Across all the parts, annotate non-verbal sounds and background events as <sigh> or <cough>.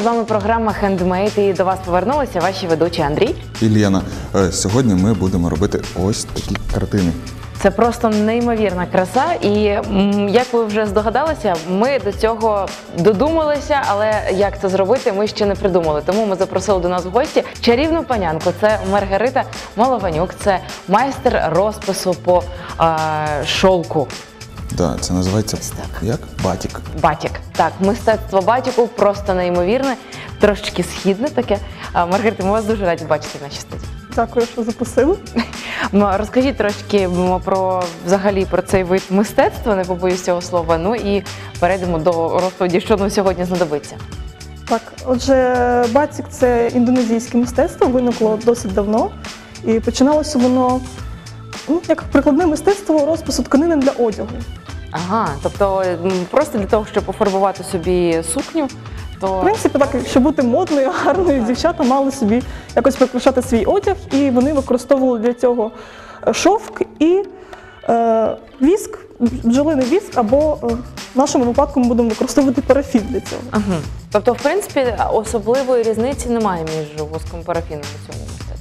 З вами програма Хендмейд і до вас повернулися ваші ведучі Андрій. Ільяна, е, сьогодні ми будемо робити ось такі картини. Це просто неймовірна краса, і як ви вже здогадалися, ми до цього додумалися, але як це зробити, ми ще не придумали. Тому ми запросили до нас в гості чарівну панянку. Це Маргарита Малованюк, це майстер розпису по е, шовку. Да, це називається Ось так. як батік. Батік. Так, мистецтво батіку просто неймовірне, трошечки східне таке. А, Маргарита, ми вас дуже раді бачити в нашій студії. Дякую, що запросили. М, Розкажіть трошки м, про взагалі про цей вид мистецтва, не побоюсь цього слова. Ну і перейдемо до розповіді, що нам сьогодні знадобиться. Так, отже, батік це індонезійське мистецтво, виникло досить давно. І починалося воно ну, як прикладне мистецтво розпису тканини для одягу. Ага, тобто м, просто для того, щоб пофарбувати собі сукню, В то принципі, так, якщо бути модною, гарною, дівчата мали собі якось прикрашати свій одяг, і вони використовували для цього е, шовк і е, віск, бджолиний віск, або е, в нашому випадку ми будемо використовувати парафін для цього. ага. тобто, в принципі, особливої різниці немає між воском і парафіном у цьому мистецтві.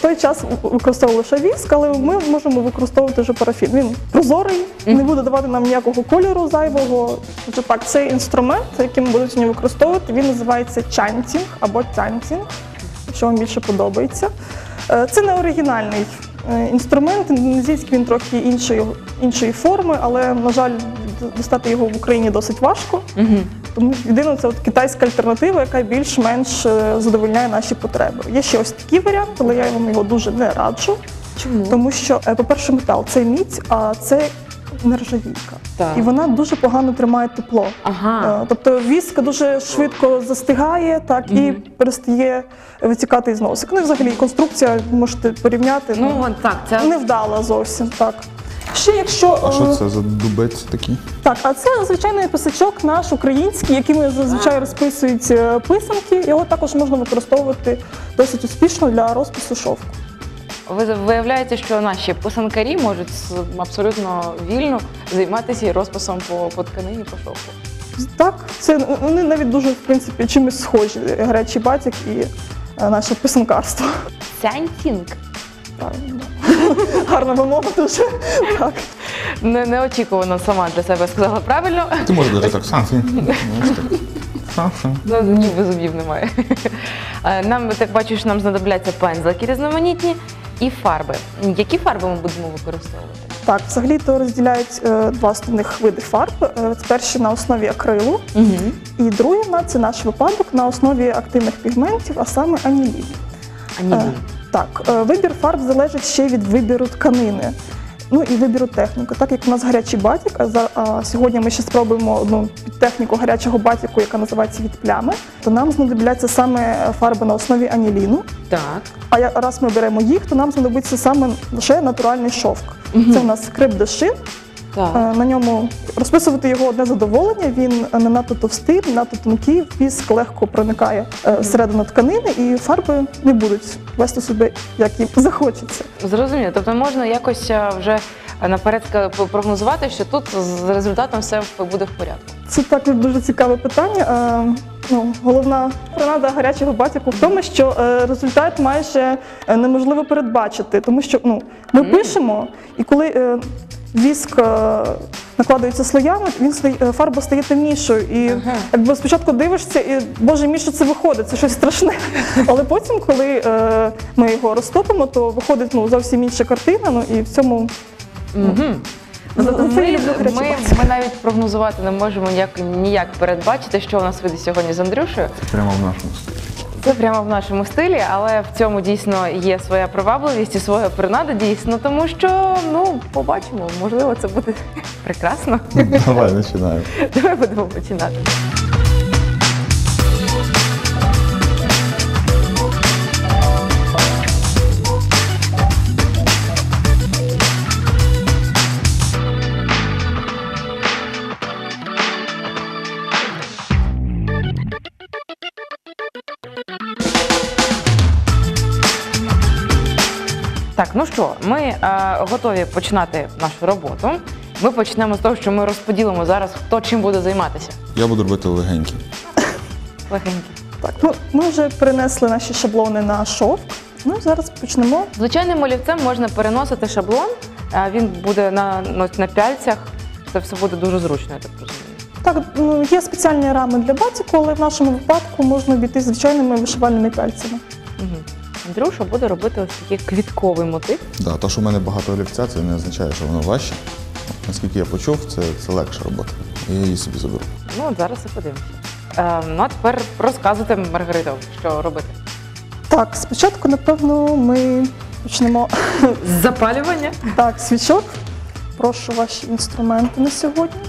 В той час використовували лише віск, але ми можемо використовувати вже парафін. Він прозорий, не буде давати нам ніякого кольору зайвого. Отже, так, цей інструмент, який ми будемо сьогодні використовувати, він називається чантінг або тянтінг, якщо вам більше подобається. Е, Це не оригінальний е, інструмент. Індонезійський він трохи іншої, іншої форми, але, на жаль, достати його в Україні досить важко. Угу. Тому єдине це от китайська альтернатива, яка більш-менш е, задовольняє наші потреби. Є ще ось такий варіант, але я вам його дуже не раджу, Чому? тому що, е, по-перше, метал це мідь, а це нержавійка. Так. І вона дуже погано тримає тепло. Ага. Е, Тобто віск дуже швидко застигає, так і перестає витікати із носик. Ну і взагалі конструкція можете порівняти. Ну от так, це невдала зовсім так. Ще якщо А що е, це за дубець такий? так, а це звичайний писачок наш український, якими зазвичай розписують е, писанки. Його також можна використовувати досить успішно для розпису шовку. Ви виявляєте, що наші писанкарі можуть абсолютно вільно займатися і розписом по, по тканині, по шовку. Так, це вони навіть дуже в принципі чимось схожі. Гарячий батік і е, наше писанкарство. Сянтінг. Правильно. Гарна вимова дуже. Так. Не, неочікувано сама для себе сказала правильно. Ти можеш даже так сам. Сам-сам. Ну, ніби зубів немає. Е, Нам так бачу, що нам знадобляться пензлики різноманітні і фарби. Які фарби ми будемо використовувати? Так, взагалі то розділяють е, два основних види фарб. Е, це перший на основі акрилу, Угу. і другий на це наш випадок на основі активних пігментів, а саме анілін. А. Е, Так, е, вибір фарб залежить ще від вибіру тканини. Ну і вибіру техніки. Так як у нас гарячий батік, а, за, а сьогодні ми ще спробуємо одну техніку гарячого батіку, яка називається від плями, то нам знадобляться саме фарби на основі аніліну. Так. А раз ми беремо їх, то нам знадобиться саме лише натуральний шовк. Мгм. Це у нас скрип дешин. Так. Е, На ньому розписувати його одне задоволення. Він не надто товстий, не надто тонкий, віск легко проникає е, всередину тканини, і фарби не будуть вести себе, як їм захочеться. Зрозуміло. Тобто можна якось е, вже наперед прогнозувати, що тут з результатом все буде в порядку. Це також дуже цікаве питання. Ну, головна принада гарячого батіку в тому, що е, результат майже е, неможливо передбачити, тому що ну, ми Мгм. пишемо, і коли е, віск е, накладається слоями, він стає- е, фарба стає темнішою. І Ага. якби спочатку дивишся, і боже мій, що це виходить, це щось страшне. <laughs> Але потім, коли е, ми його розтопимо, то виходить ну, зовсім інша картина. Ну і в цьому Угу. Це Ми, я люблю гарячий ми, ми навіть прогнозувати не можемо ніяк, ніяк передбачити, що у нас вийде сьогодні з Андрюшею. Прямо в нашому стилі. Це прямо в нашому стилі, але в цьому дійсно є своя привабливість і своя принада дійсно, тому що ну побачимо, можливо, це буде <laughs> прекрасно. Давай починаємо. Давай будемо починати. Ну що, ми е, готові починати нашу роботу. Ми почнемо з того, що ми розподілимо зараз, хто чим буде займатися. Я буду робити легенькі. легенькі. Так, ну ми вже перенесли наші шаблони на шовк. Ну зараз почнемо. Звичайним олівцем можна переносити шаблон, а він буде на, ну, на пяльцях. Це все буде дуже зручно, я так розумію. Так, ну є спеціальні рами для батіку, але в нашому випадку можна обійти звичайними вишивальними пальцями. Угу. Андрюша буде робити ось такий квітковий мотив. Да, то, що в мене багато олівця, це не означає, що воно важче. Наскільки я почув, це, це легша робота. І я її собі заберу. Ну, от зараз і подивимося. Е, ну, а тепер розказуйте, Маргарита, що робити. Так, спочатку, напевно, ми почнемо З запалювання? так, свічок. Прошу ваші інструменти на сьогодні.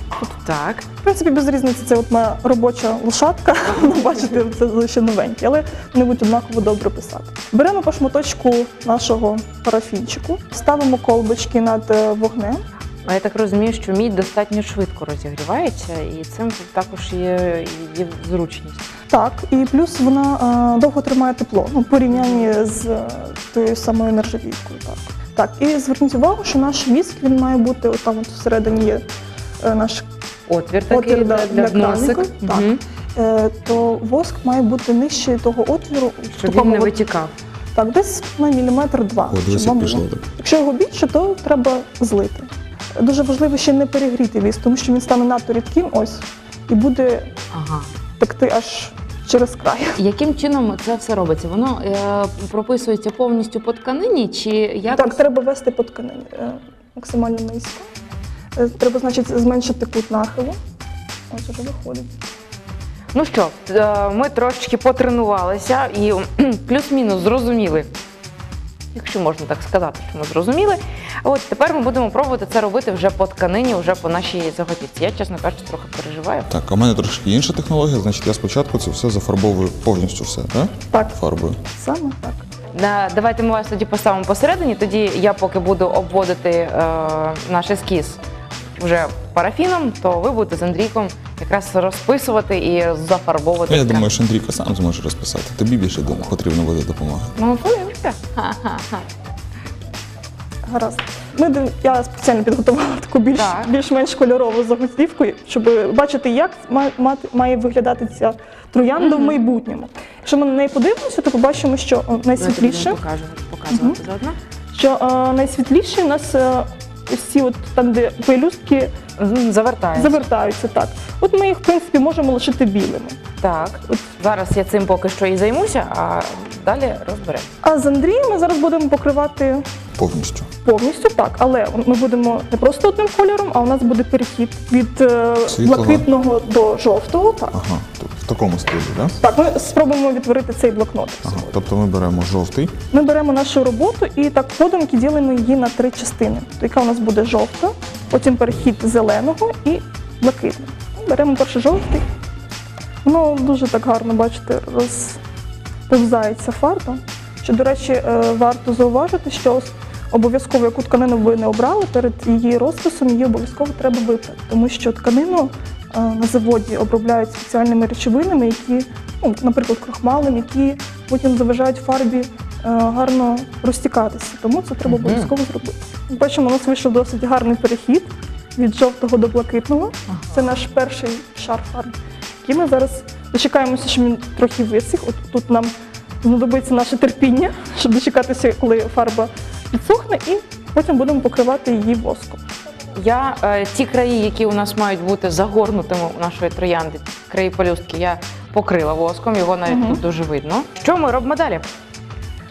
Так. В принципі, без різниці, це от моя робоча лошадка. Бачите, це ще новенькі, але вони будуть однаково добре писати. Беремо по шматочку нашого парафінчику, ставимо колбочки над е, вогнем. А я так розумію, що мідь достатньо швидко розігрівається, і цим також є, є зручність. Так, і плюс вона е, довго тримає тепло, ну, порівнянні з е, тою самою нержавійкою. Так. Так, і зверніть увагу, що наш віск він має бути отам от всередині є е, наш Отвір такий Отвір, да, для, для носик, кранику, так. Мгм. е, то воск має бути нижче того отвіру, в щоб він такому не от- витікав. Так, десь на міліметр два. О, дивись, вам як пішло так. Якщо його більше, то треба злити. Дуже важливо ще не перегріти віз, тому що він стане надто рідким ось і буде Ага. текти аж через край. Яким чином це все робиться? Воно е, прописується повністю по тканині, чи якось? Так, треба вести по тканині е, максимально низько. Е, Треба, значить, зменшити кут нахилу. Ось уже виходить. Ну що, е, ми трошечки потренувалися і кхм, плюс-мінус зрозуміли. Якщо можна так сказати, що ми зрозуміли. От тепер ми будемо пробувати це робити вже по тканині, вже по нашій заготівці. Я, чесно кажучи, трохи переживаю. Так, а в мене трошки інша технологія, значить я спочатку це все зафарбовую повністю все, так? Так, Фарбою. саме так. На- Давайте ми вас тоді поставимо посередині. Тоді я поки буду обводити е, наш ескіз вже парафіном, то ви будете з Андрійком якраз розписувати і зафарбовувати. Ну, я думаю, що Андрійко сам зможе розписати. Тобі більше потрібно буде допомога. Ну, подивимося. Ха-ха-ха. Гаразд. Ми див- я спеціально підготувала таку більш, Так. більш-менш кольорову заготівку, щоб бачити, як має, мати- має виглядати ця троянда в майбутньому. Якщо ми на неї подивимося, то побачимо, що о, найсвітліше, Я тобі покажу, показувати заодно. що е, найсвітліше у нас е, ці, от там, де пелюстки Мгм, Завертається. завертаються так. От ми їх, в принципі, можемо лишити білими. Так. Зараз я цим поки що і займуся, а далі розберемо. А з Андрієм ми зараз будемо покривати Повністю. повністю так, але ми будемо не просто одним кольором, а у нас буде перехід від е, Світлого. блакитного до жовтого. Так. Ага, в такому стилі, так? так, ми спробуємо відтворити цей блокнот. Ага. Тобто ми беремо жовтий. Ми беремо нашу роботу і так подумки ділимо її на три частини. То яка у нас буде жовта, потім перехід зеленого і блакитного. Беремо перший жовтий. Воно дуже так гарно, бачите, розповзається фарба. Що, до речі, е, варто зауважити, що обов'язково, яку тканину ви не обрали, перед її розписом її обов'язково треба випрати, тому що тканину е, на заводі обробляють спеціальними речовинами, які, ну, наприклад, крахмалем, які потім заважають фарбі е, гарно розтікатися. Тому це треба обов'язково зробити. Бачимо, у нас вийшов досить гарний перехід від жовтого до блакитного. Це наш перший шар фарби, який ми зараз дочекаємося, що він трохи висіх. От тут нам знадобиться наше терпіння, щоб дочекатися, коли фарба підсохне, і потім будемо покривати її воском. Я е, ті краї, які у нас мають бути загорнутими у нашої троянди, краї пелюстки, я покрила воском, його навіть Мгм. тут дуже видно. Що ми робимо далі?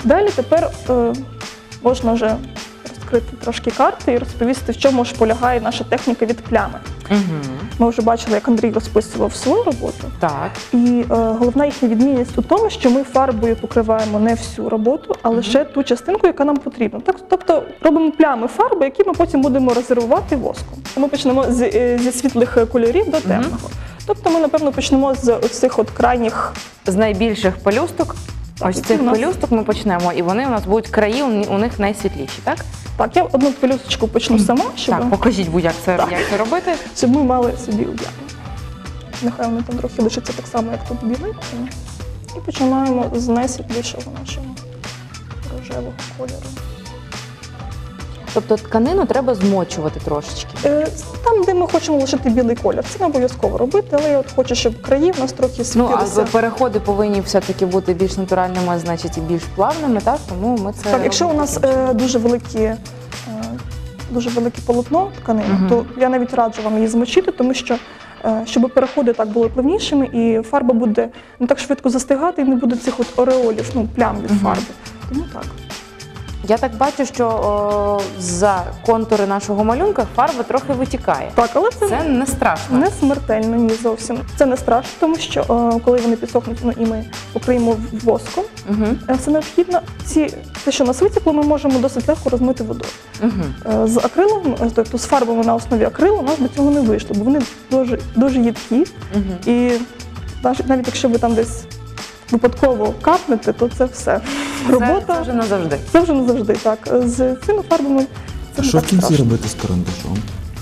Далі тепер е, можна вже розкрити трошки карти і розповісти, в чому ж полягає наша техніка від плями. Угу. Ми вже бачили, як Андрій розписував свою роботу. Так. І е, головна їхня відмінність у тому, що ми фарбою покриваємо не всю роботу, а лише ту частинку, яка нам потрібна. Так, тобто робимо плями фарби, які ми потім будемо резервувати воском. Ми почнемо з, е, зі світлих кольорів до темного. Тобто ми, напевно, почнемо з цих от крайніх. З найбільших пелюсток, Так, ось з цих пелюсток ми почнемо, і вони у нас будуть краї, у них найсвітліші, так? Так, я одну пелюсточку почну сама, щоб, Так, покажіть, будь як це, Так. як це робити. щоб ми мали собі уявлення. Нехай вони там трохи лишаться так само, як тут білий. І починаємо з найсвітлішого нашого рожевого кольору. Тобто тканину треба змочувати трошечки. Е, Там, де ми хочемо лишити білий колір, це не обов'язково робити, але я от хочу, щоб краї в нас трохи Ну, світилися. а переходи повинні все-таки бути більш натуральними, значить, і більш плавними, так? Тому ми це. Так, якщо у робимо нас е, дуже великі. е, Дуже велике полотно тканини, Мгм. то я навіть раджу вам її змочити, тому що е, щоб переходи так були плавнішими, і фарба буде не так швидко застигати, і не буде цих от ореолів, ну плям від Мгм. фарби. Тому так. Я так бачу, що о, за контури нашого малюнка фарба трохи витікає. Так, але це, Це не страшно. не смертельно, ні зовсім. Це не страшно, тому що е, коли вони підсохнуть, ну і ми покриємо воском, Угу. це необхідно. Ці те, що нас витекло, ми можемо досить легко розмити водою. Угу. З акрилом, тобто з фарбами на основі акрилу, у нас до цього не вийшло, бо вони дуже, дуже їдкі. Угу. І навіть, навіть якщо ви там десь випадково капнете, то це все. Робота Це, вже назавжди. це вже не завжди так. З цими фарбами це А що в кінці страшно. робити з карандашом?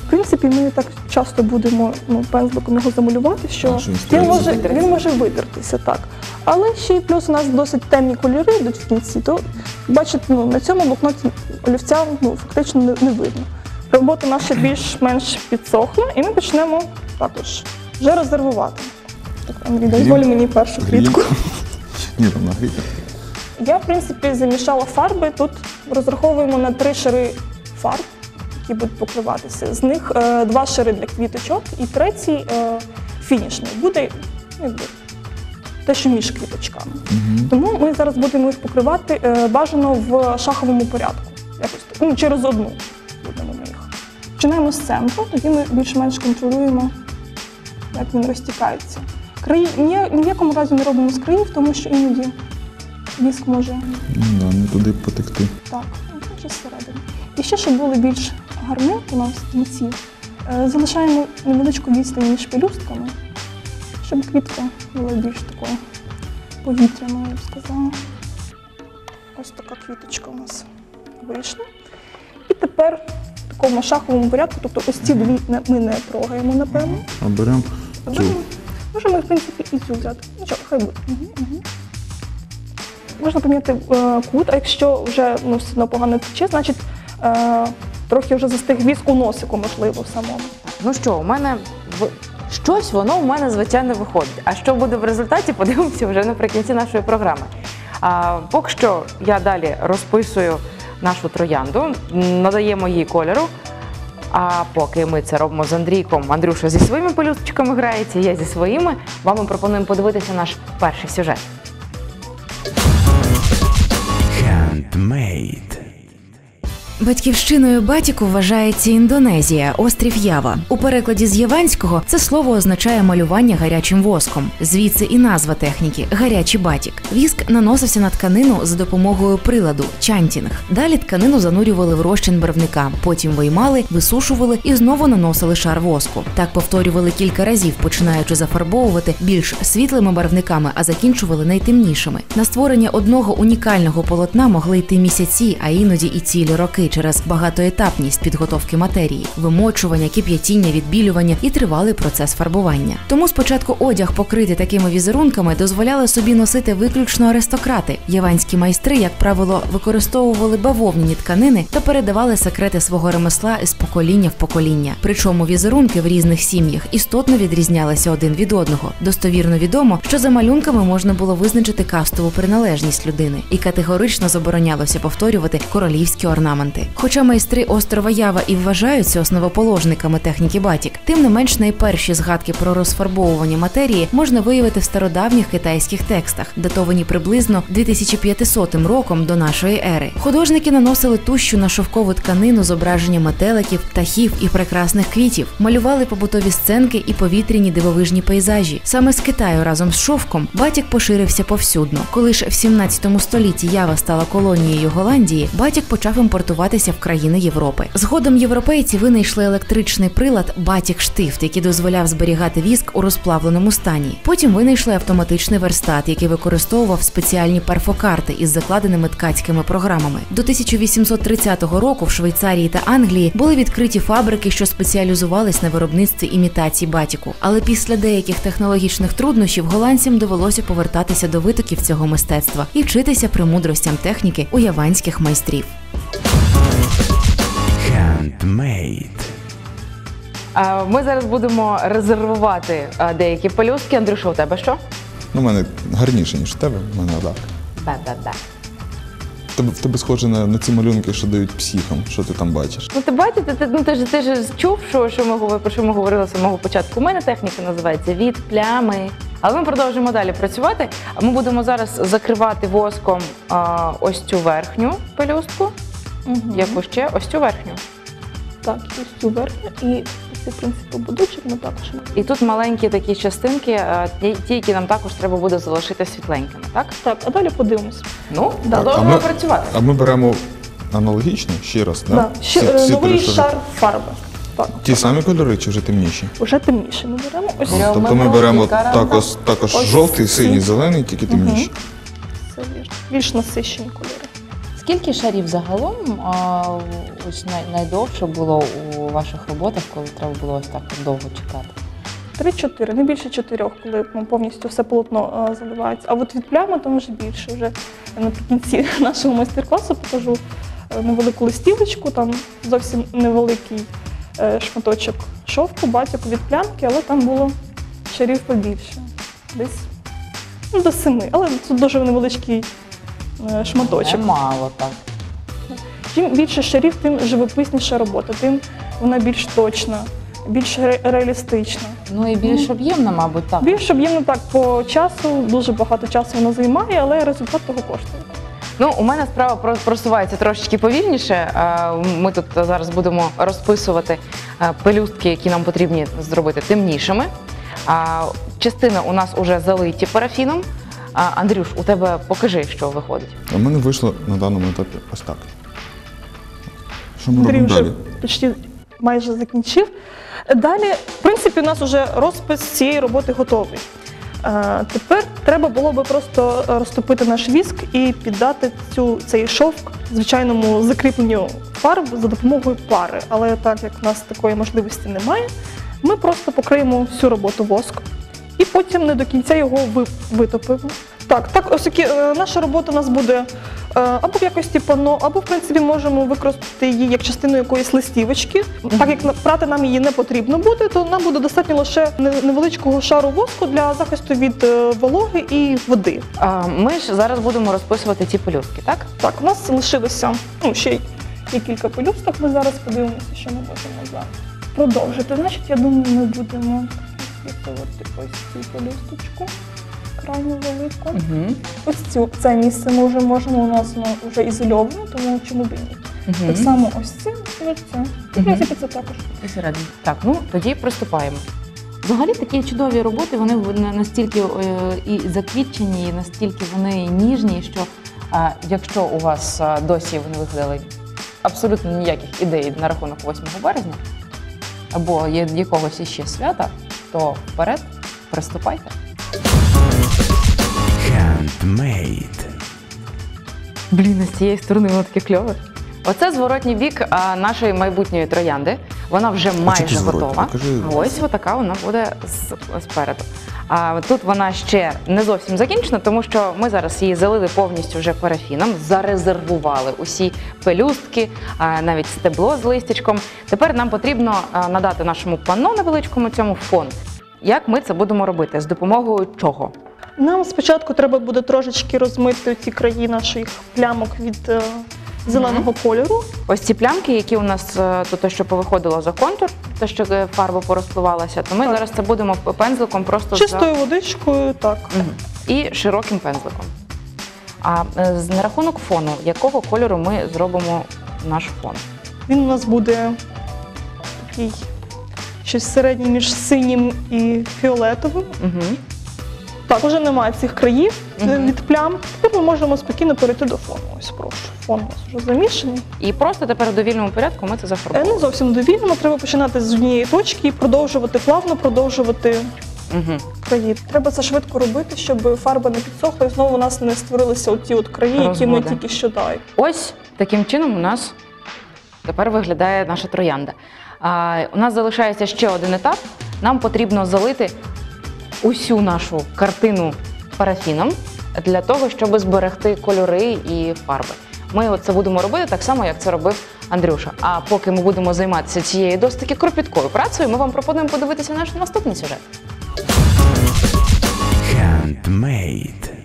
В принципі, ми так часто будемо ну, пензликом його замалювати, що А, що він він може, він може витертися, так. Але ще й плюс у нас досить темні кольори йдуть в кінці, то бачите, ну, на цьому блокноті олівця ну, фактично не, не видно. Робота наша більш-менш підсохла, і ми почнемо також вже резервувати. Так, Андрій, дозволь мені першу квітку. <laughs> Ні, там нагріти. Я, в принципі, замішала фарби. Тут розраховуємо на три шари фарб, які будуть покриватися. З них е, два шари для квіточок і третій е, фінішний. Буде ну, якби, те, що між квіточками. Угу. Тому ми зараз будемо їх покривати е, бажано в шаховому порядку. Якось ну, через одну будемо ми їх. Починаємо з центру, тоді ми більш-менш контролюємо, як він розтікається. Краї ні, ні в якому разі не робимо з країв, тому що іноді віск може Ну, да, не туди потекти. так, ну, вже зсередини. І ще, щоб були більш гарненькі у нас кінці, е, залишаємо невеличку відстань між пелюстками, щоб квітка була більш такою повітряною, я б сказала. Ось така квіточка у нас вийшла. І тепер в такому шаховому порядку, тобто ось ці дві ми не трогаємо, напевно. А беремо. Можемо, в принципі, і цю взяти. Ну що, хай буде. Угу, угу. Можна поміняти е, кут, а якщо вже ну, все одно погано тече, значить е, трохи вже застиг віск у носику, можливо, в самому. Ну що, у мене щось воно у мене звичайно виходить. А що буде в результаті, <laughs> подивимося вже наприкінці нашої програми. А, поки що я далі розписую нашу троянду, надаємо їй кольору. А поки ми це робимо з Андрійком, Андрюша зі своїми пелюсточками грається, я зі своїми. Вам ми пропонуємо подивитися наш перший сюжет. Батьківщиною батіку вважається Індонезія, острів Ява. У перекладі з яванського це слово означає малювання гарячим воском. Звідси і назва техніки гарячий батік. Віск наносився на тканину за допомогою приладу чантінг. Далі тканину занурювали в розчин барвника, потім виймали, висушували і знову наносили шар воску. Так повторювали кілька разів, починаючи зафарбовувати більш світлими барвниками, а закінчували найтемнішими. На створення одного унікального полотна могли йти місяці, а іноді і цілі роки через багатоетапність підготовки матерії, вимочування, кип'ятіння, відбілювання і тривалий процес фарбування. Тому спочатку одяг, покритий такими візерунками, дозволяли собі носити виключно аристократи. Яванські майстри, як правило, використовували бавовняні тканини та передавали секрети свого ремесла із покоління в покоління. Причому візерунки в різних сім'ях істотно відрізнялися один від одного. Достовірно відомо, що за малюнками можна було визначити кастову приналежність людини, і категорично заборонялося повторювати королівські орнаменти. Хоча майстри острова Ява і вважаються основоположниками техніки батік, тим не менш найперші згадки про розфарбовування матерії можна виявити в стародавніх китайських текстах, датовані приблизно 2500 роком до нашої ери. Художники наносили тущу на шовкову тканину зображення метеликів, птахів і прекрасних квітів, малювали побутові сценки і повітряні дивовижні пейзажі. Саме з Китаю разом з шовком батік поширився повсюдно. Коли ж в 17 столітті Ява стала колонією Голландії, батік почав імпортуватися в країни Європи. Згодом європейці винайшли електричний прилад батік штифт, який дозволяв зберігати віск у розплавленому стані. Потім винайшли автоматичний верстат, який використовував спеціальні перфокарти із закладеними ткацькими програмами. До 1830 року в Швейцарії та Англії були відкриті фабрики, що спеціалізувались на виробництві імітацій батіку. Але після деяких технологічних труднощів голландцям довелося повертатися до витоків цього мистецтва і вчитися премудростям техніки у яванських майстрів. Handmade. Ми зараз будемо резервувати деякі пелюстки. Андрюша, у тебе що? Ну, в мене гарніше, ніж в тебе, в мене так. Бе-бе-бе. В тебе, в тебе схоже на, на ці малюнки, що дають психам, що ти там бачиш. Ну ти бачите, ти, ну, ти, ж, ти ж чув, що, що ми, говорили- про що ми говорили з самого початку. У мене техніка називається від плями. Але ми продовжуємо далі працювати. А Ми будемо зараз закривати воском а, ось цю верхню пелюстку. Яку ще? Ось цю верхню. Так, і ось цю верхню. І ці, в принципі, будочок ми також. І тут маленькі такі частинки, а, ті, ті, які нам також треба буде залишити світленькими, так? Так, а далі подивимось. Ну, Да. продовжуємо А ми- працювати. А ми беремо аналогічно ще раз, да? Да. Ще, Всі- е, всі новий перейшли. шар фарби. Так, Ті самі кольори чи вже темніші? вже темніше ми беремо. Ось Беремо. Тобто ми жовтий, беремо карандаш. також, також Ось жовтий, ці. синій, зелений, тільки темніші. це вірно. Більш насичені кольори. Скільки шарів загалом а, ось най, найдовше було у ваших роботах, коли треба було ось так довго чекати? Три-чотири, не більше чотирьох, коли ну, повністю все полотно е, заливається. А от від плями там вже більше. Вже наприкінці <laughs> нашого майстер-класу покажу е, невелику листівочку, там зовсім невеликий е, шматочок шовку, батьок від плямки, але там було шарів побільше. Десь ну, до семи. Але це дуже невеличкий е, шматочок. Мало так. Чим більше шарів, тим живописніша робота, тим вона більш точна, більш ре- реалістична. Ну і більш об'ємно, мабуть, так. Більш об'ємно так по часу, дуже багато часу воно займає, але результат того коштує. Ну, у мене справа про- просувається трошечки повільніше. А, Ми тут зараз будемо розписувати а, пелюстки, які нам потрібні зробити темнішими. А, Частина у нас уже залиті парафіном. А, Андрюш, у тебе покажи, що виходить. А в мене вийшло на даному етапі ось так. Що ми Андрій робимо вже далі? почти майже закінчив. Далі, в принципі, у нас вже розпис цієї роботи готовий. Е, Тепер треба було би просто розтопити наш віск і піддати цю, цей шовк звичайному закріпленню фарб за допомогою пари. Але так як в нас такої можливості немає, ми просто покриємо всю роботу воском і потім не до кінця його ви- витопимо. Так, так, оскільки е, наша робота у нас буде е, або в якості пано, або в принципі можемо використати її як частину якоїсь листівочки. Так як прати нам її не потрібно буде, то нам буде достатньо лише невеличкого шару воску для захисту від е, вологи і води. А, Ми ж зараз будемо розписувати ці пелюстки, так? Так, у нас лишилося ну, ще є кілька пелюсток. Ми зараз подивимося, що ми можемо за продовжити. Значить, я думаю, ми будемо відписувати ось цю пелюсточку крайню велику. Угу. Ось цю це місце ми вже можемо. У нас воно вже ізольоване, тому чому б і ні. Так само ось це і ось це. В Мгм. принципі, це також. І середньо. Так, ну тоді приступаємо. Взагалі такі чудові роботи, вони на- настільки е, і заквітчені, і настільки вони ніжні, що е, якщо у вас е, досі вони вигадали абсолютно ніяких ідей на рахунок 8 березня або є- якогось іще свята, то вперед приступайте. Handmade. Блін, з цієї сторони воно таке кльове. Оце зворотній бік а, нашої майбутньої троянди. Вона вже майже готова. Покажи. Ось отака вона буде з- спереду. А тут вона ще не зовсім закінчена, тому що ми зараз її залили повністю вже парафіном, зарезервували усі пелюстки, навіть стебло з листячком. Тепер нам потрібно надати нашому панно невеличкому цьому фон. Як ми це будемо робити? З допомогою чого? Нам спочатку треба буде трошечки розмити ці краї наших плямок від е, зеленого кольору. Ось ці плямки, які у нас е, то те, що повиходило за контур, те, що е, фарба порозпливалася, то ми Так. зараз це будемо пензликом просто Чистою водичкою, так. Мгм. і широким пензликом. А е, з- на рахунок фону, якого кольору ми зробимо наш фон? Він у нас буде такий щось середнє між синім і фіолетовим. Так, уже немає цих країв е, Мгм. від плям. Тепер ми можемо спокійно перейти до фону. Ось прошу. Фон у нас вже замішаний. І просто тепер у довільному порядку ми це Е, зафарбуємо. Не зовсім довільно, треба починати з однієї точки і продовжувати плавно, продовжувати краї. Треба це швидко робити, щоб фарба не підсохла і знову у нас не створилися оті от краї, які ми Розводи. тільки що дай. Ось таким чином у нас тепер виглядає наша троянда. А, у нас залишається ще один етап. Нам потрібно залити усю нашу картину парафіном для того, щоб зберегти кольори і фарби. Ми це будемо робити так само, як це робив Андрюша, а поки ми будемо займатися цією досить таки кропіткою працею, ми вам пропонуємо подивитися наш наступний сюжет. Handmade.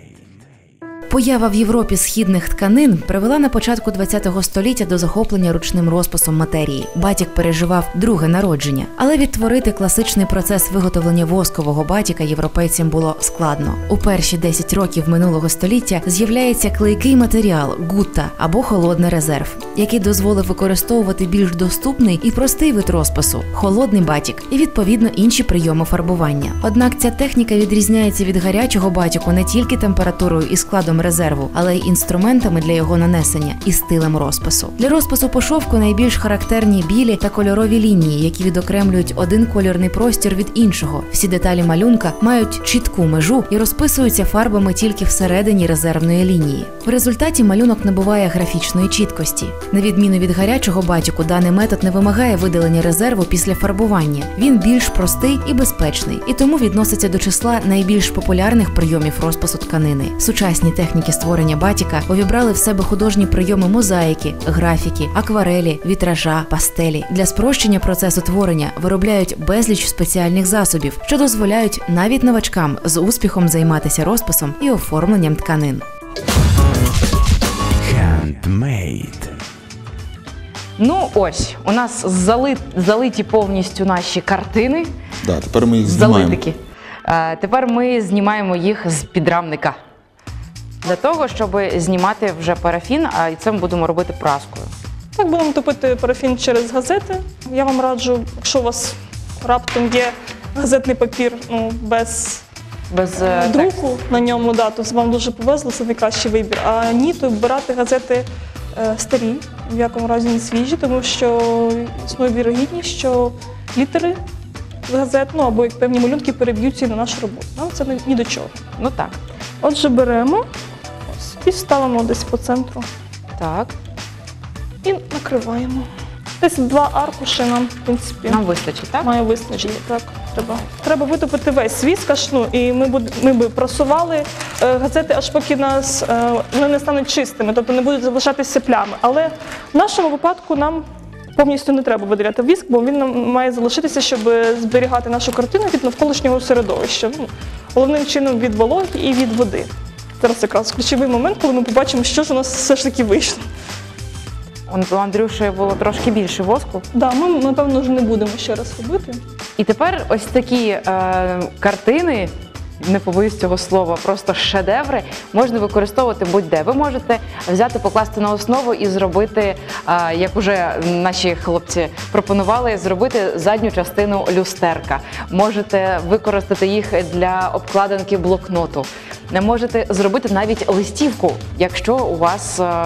Поява в Європі східних тканин привела на початку ХХ століття до захоплення ручним розписом матерії. Батік переживав друге народження, але відтворити класичний процес виготовлення воскового батіка європейцям було складно. У перші 10 років минулого століття з'являється клейкий матеріал гутта або холодний резерв, який дозволив використовувати більш доступний і простий вид розпису холодний батік і відповідно інші прийоми фарбування. Однак ця техніка відрізняється від гарячого батіку не тільки температурою і складом резерву, але й інструментами для його нанесення і стилем розпису. Для розпису по шовку найбільш характерні білі та кольорові лінії, які відокремлюють один кольорний простір від іншого. Всі деталі малюнка мають чітку межу і розписуються фарбами тільки всередині резервної лінії. В результаті малюнок набуває графічної чіткості. На відміну від гарячого батіку, даний метод не вимагає видалення резерву після фарбування. Він більш простий і безпечний, і тому відноситься до числа найбільш популярних прийомів розпису тканини. Сучасні техніки створення батіка увібрали в себе художні прийоми мозаїки, графіки, акварелі, вітража, пастелі. Для спрощення процесу творення виробляють безліч спеціальних засобів, що дозволяють навіть новачкам з успіхом займатися розписом і оформленням тканин. Handmade. Ну ось, у нас зали, залиті повністю наші картини. Да, тепер ми їх знімаємо. Залитики. Е, тепер ми знімаємо їх з підрамника. Для того, щоб знімати вже парафін, а і це ми будемо робити праскою. Так будемо топити парафін через газети. Я вам раджу, якщо у вас раптом є газетний папір ну, без Без е, тексту. на ньому, да, то вам дуже повезло, це найкращий вибір. А ні, то брати газети е, старі, в якому разі не свіжі, тому що існує вірогідність, що літери з газет, ну або як певні малюнки переб'ються і на нашу роботу. Нам це ні- до чого. Ну так. Отже, беремо і ставимо десь по центру Так, і накриваємо. Десь два аркуші нам, в принципі, нам вистачить, так? має вистачити. Так, треба. Треба витопити весь віскаш, ну, і ми, буд, ми би просували е, газети, аж поки нас е, вони не стануть чистими, тобто не будуть залишатися плями. Але в нашому випадку нам повністю не треба виділяти віск, бо він нам має залишитися, щоб зберігати нашу картину від навколишнього середовища. Ну, головним чином від вологи і від води. Зараз якраз ключовий момент, коли ми побачимо, що ж у нас все ж таки вийшло. У Андрюші було трошки більше воску. Да, ми напевно вже не будемо ще раз робити. І тепер ось такі е, картини, не побоюсь цього слова, просто шедеври, можна використовувати будь-де. Ви можете взяти, покласти на основу і зробити, е, як уже наші хлопці пропонували, зробити задню частину люстерка. Можете використати їх для обкладинки блокноту. Не можете зробити навіть листівку, якщо у вас е,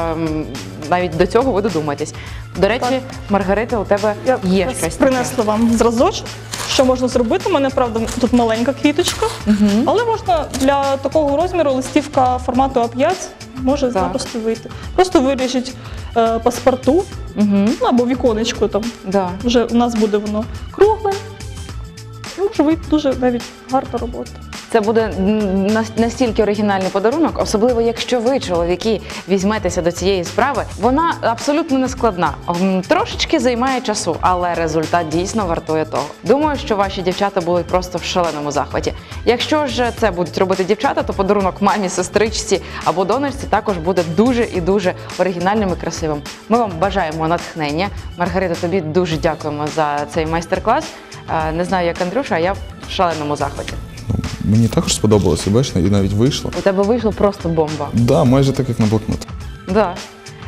навіть до цього ви додумаєтесь. До речі, Так. Маргарита, у тебе Я є щось. таке. принесла вам зразочок, що можна зробити. У мене правда тут маленька квіточка, але можна для такого розміру листівка формату А5 може запросто вийти. Просто виріжіть е, паспорту ну, або віконечко там. Да. Вже у нас буде воно кругле. І може вийти дуже навіть гарна робота. Це буде настільки оригінальний подарунок, особливо якщо ви, чоловіки, візьметеся до цієї справи. Вона абсолютно не складна. Трошечки займає часу, але результат дійсно вартує того. Думаю, що ваші дівчата будуть просто в шаленому захваті. Якщо ж це будуть робити дівчата, то подарунок мамі, сестричці або донорці також буде дуже і дуже оригінальним і красивим. Ми вам бажаємо натхнення. Маргарита, тобі дуже дякуємо за цей майстер-клас. Е, Не знаю, як Андрюша, а я в шаленому захваті. Мені також сподобалося, бачиш, і навіть вийшло. У тебе вийшло просто бомба. Да, майже так, як на блокнот. Да.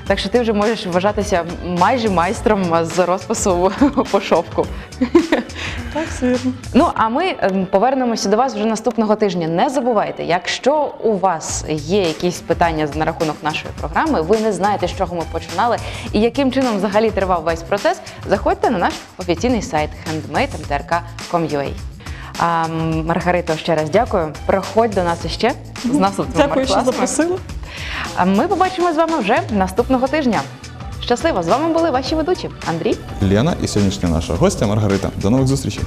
Так що ти вже можеш вважатися майже майстром з розпису <laughs> по шовку. Так, все. Ну а ми ем, повернемося до вас вже наступного тижня. Не забувайте, якщо у вас є якісь питання на рахунок нашої програми, ви не знаєте, з чого ми починали і яким чином взагалі тривав весь процес, заходьте на наш офіційний сайт handmade.mtrk.com.ua. А, Маргарито, ще раз дякую. Приходь до нас іще з наступними Дякую, що запросили. А ми побачимо з вами вже наступного тижня. Щасливо! З вами були ваші ведучі Андрій. Лена і сьогоднішня наша гостя Маргарита. До нових зустрічей.